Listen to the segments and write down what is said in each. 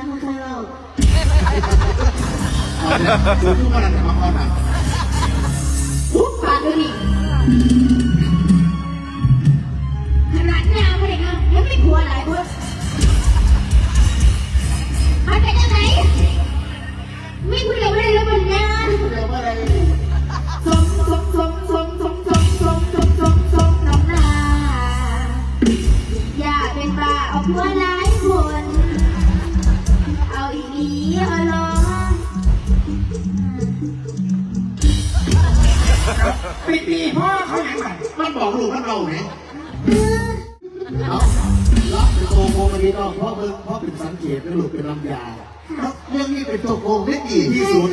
ข้าวเจ้า เอาเนี่ยดูทุกคนทมาข้าวหนั ปีปีพ่อเขาอย่างไรมันบอกลูกมันเราไหมเอาล็อกเป็นโกงโกงมันนี้ก็เพราะเพิ่งเพราะเป็นสังเกตเป็นลูกเป็นลำยาเรื่องนี้เป็นตัวโกงได้ดีที่สุด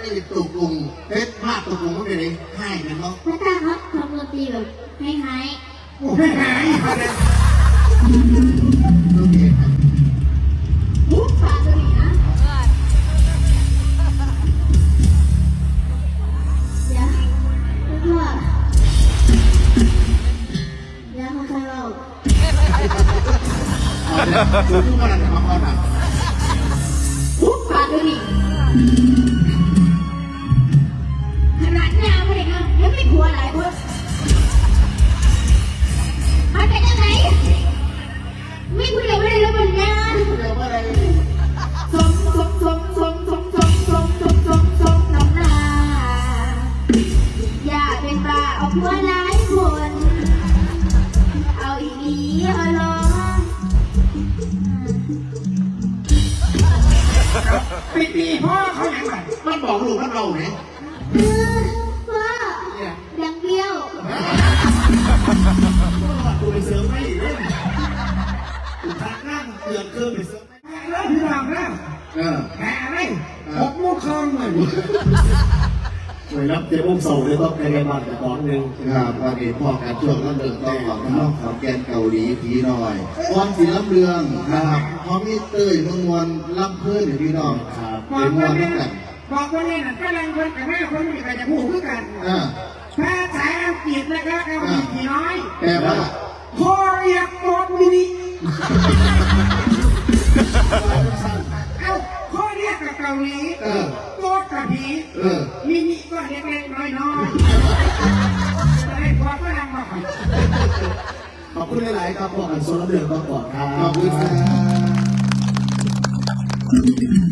ไอ้ตุกลุงเพชรมากตุกลุงก็เป็นไงให้นะเนาะพระเจ้าครับทำดนตรีแบบให้หายไม่หาย ดูทุกวันจะมาคอนอะปุ๊บปานาดยาวมาเลยนยังไม่กลัวหลายคนมันเป็นยังไงไม่คุยกับอะไรแล้วมันงานเดี๋ยวเมื่อไรสมสมสมสมสมสมสมสมสมสมน้ำหนาอย่าเป็นบ้าเอาผัวหลายคนเปีปีพ่อเขาอย่างไรมันบอกลูกมันเราไหมเออว่ายังเบี้ยวกูไปเสริมให้อีกเลยกูทักนั่งเกือบเครื่องไปเสริมให้แม่เริ่มพี่น้องแล้วเออแม่อะไรหกโมงครึ่งเลยช่วยรับเจ้าอุ้มส่งเลยต้องไปในบ้านแต่ของหนึ่งครับวันนี้พ่อการช่วงนั้นเดินต้องของน้องขอนแก่นเกาหลีผีหน่อยความศิลป์เรืองนะครับพร้อมมีเต้ยเมืองวันล่ำเพื่อนพี่น้องครั บอกว่าเนี่นั้ยบอกว่าเนี่ยกำลังคนกับแม่คนมีใครจะพูดคือกันอ่าภาษาอังกฤษนะครับเกาหลีผีน้อยแปลว่าพอเรียกโต๊ดมินิเอ้าพ่อเรียกกับเกาหลีเออโต๊ดกับผีมินิก็เล็กๆน้อยๆจะได้พอฝรั่งมาขอบคุณหลายๆครับพวกกันโซนเดือนก่อนครับขอบคุณครับ